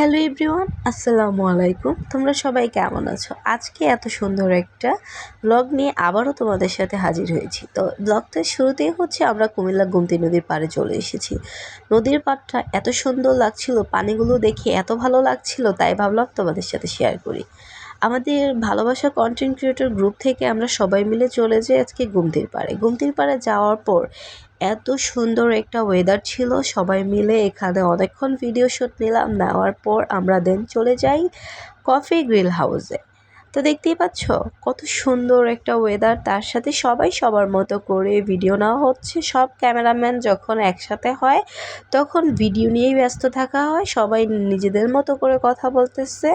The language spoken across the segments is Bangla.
হ্যালো এভরিওয়ান, আসসালামু আলাইকুম। তোমরা সবাই কেমন আছো? আজকে এত সুন্দর একটা ব্লগ নিয়ে আবারও তোমাদের সাথে হাজির হয়েছি। তো ব্লগটার শুরুতেই হচ্ছে আমরা কুমিল্লা গুমতি নদীর পাড়ে চলে এসেছি। নদীর পাড়টা এত সুন্দর লাগছিল, পানিগুলো দেখে এত ভালো লাগছিল, তাই ভাবলাম তোমাদের সাথে শেয়ার করি। আমাদের ভালোবাসা কন্টেন্ট ক্রিয়েটর গ্রুপ থেকে আমরা সবাই মিলে চলে যাই আজকে গুমতির পাড়ে। গুমতির পাড়ে যাওয়ার পর এত সুন্দর একটা ওয়েদার ছিল, সবাই মিলে এখানে অনেকক্ষণ ভিডিও শ্যুট নিলাম, নেওয়ার পর আমরা দেন চলে যাই কফি গ্রিল হাউসে তো দেখতেই পাচ্ছ, কত সুন্দর একটা ওয়েদার তার সাথে সবাই সবার মতো করে ভিডিও নেওয়া হচ্ছে। সব ক্যামেরাম্যান যখন একসাথে হয়, তখন ভিডিও নিয়েই ব্যস্ত থাকা হয়, সবাই নিজেদের মতো করে কথা বলতেছে।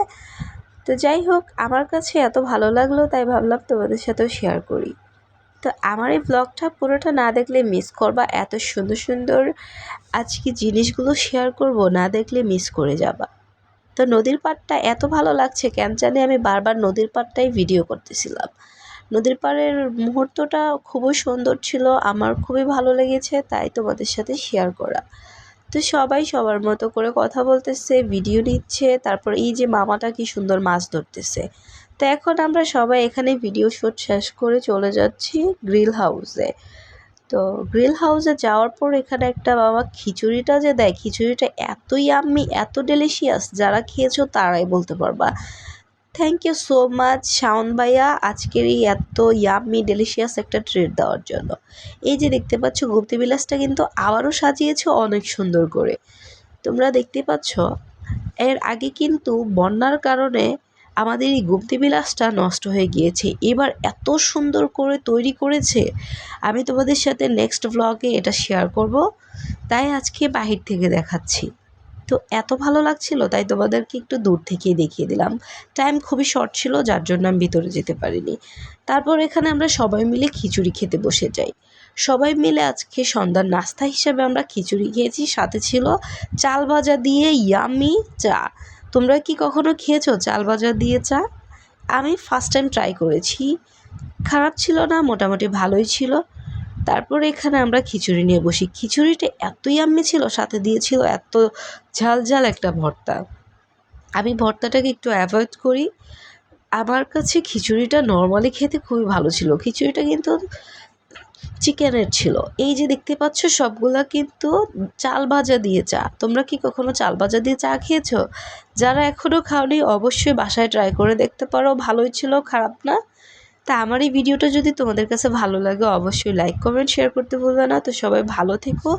তো যাই হোক, আমার কাছে এত ভালো লাগল তাই ভাবলাম তোমাদের সাথেও শেয়ার করি। তো আমার এই ব্লগটা পুরোটা না দেখলে মিস করবা, এত সুন্দর সুন্দর আজকে জিনিসগুলো শেয়ার করব, না দেখলে মিস করে যাবা। তো নদীর পাড়টা এত ভালো লাগছে, কেন জানি আমি বারবার নদীর পাড়টাই ভিডিও করতেছিলাম। নদীর পাড়ের মুহূর্তটা খুবই সুন্দর ছিল, আমার খুবই ভালো লেগেছে, তাই তোমাদের সাথে শেয়ার করা। তো সবাই সবার মতো করে কথা বলতেছে ভিডিও নিচ্ছে, তারপর এই যে মামাটা কি সুন্দর মাছ ধরতেছে। তো এখন আমরা সবাই এখানে ভিডিও শ্যুট শেষ করে চলে যাচ্ছি গ্রিল হাউসে তো গ্রিল হাউসে যাওয়ার পর এখানে একটা বাবা খিচুড়িটা যে দেয়, খিচুড়িটা এতই আমি এত ডেলিশিয়াস যারা খেয়েছো তারাই বলতে পারবা। Thank you so much Shaon ভাইয়া। আজকের এই এত ইয়াম্মি ডেলিশিয়াস একটা ট্রিট দেওয়ার জন্য। এই যে দেখতে পাচ্ছ, গুপ্তি বিলাসটা কিন্তু আবারও সাজিয়েছে অনেক সুন্দর করে। তোমরা দেখতে পাচ্ছ, এর আগে কিন্তু বন্যার কারণে আমাদের এই গুপ্তি বিলাসটা নষ্ট হয়ে গিয়েছে। এবার এত সুন্দর করে তৈরি করেছে। আমি তোমাদের সাথে নেক্সট ব্লগে এটা শেয়ার করব। তাই আজকে বাহির থেকে দেখাচ্ছি। তো এত ভালো লাগছিল, তাই তোমাদেরকে একটু দূর থেকেই দেখিয়ে দিলাম। টাইম খুবই শর্ট ছিল, যার জন্য আমি ভিতরে যেতে পারিনি। তারপর এখানে আমরা সবাই মিলে খিচুড়ি খেতে বসে যাই। সবাই মিলে আজকে সন্ধ্যার নাস্তা হিসেবে আমরা খিচুড়ি খেয়েছি, সাথে ছিল চাল ভাজা দিয়ে ইয়ামি চা। তোমরা কি কখনো খেয়েছো চাল ভাজা দিয়ে চা? আমি ফার্স্ট টাইম ট্রাই করেছি। খারাপ ছিল না, মোটামুটি ভালোই ছিল। তারপর এখানে আমরা খিচুড়ি নিয়ে বসি। খিচুড়িটা এতই আম্মি ছিল, সাথে দিয়েছিল এত ঝাল ঝাল একটা ভর্তা। আমি ভর্তাটাকে একটু অ্যাভয়েড করি। আমার কাছে খিচুড়িটা নর্মালি খেতে খুবই ভালো ছিল। খিচুড়িটা কিন্তু চিকেনের ছিল। এই যে দেখতে পাচ্ছ, সবগুলা কিন্তু চাল ভাজা দিয়ে চা। তোমরা কি কখনো চাল ভাজা দিয়ে চা খেয়েছো? যারা এখনও খাওনি, অবশ্যই বাসায় ট্রাই করে দেখতে পারো। ভালোই ছিল, খারাপ না। তা আমার এই ভিডিওটা যদি তোমাদের কাছে ভালো লাগে, অবশ্যই লাইক কমেন্ট শেয়ার করতে ভুলবে না। তো সবাই ভালো থেকো,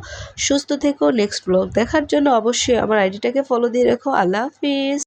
সুস্থ থেকো। নেক্সট ব্লগ দেখার জন্য অবশ্যই আমার আইডিটাকে ফলো দিয়ে রেখো। আল্লাহ হাফিজ।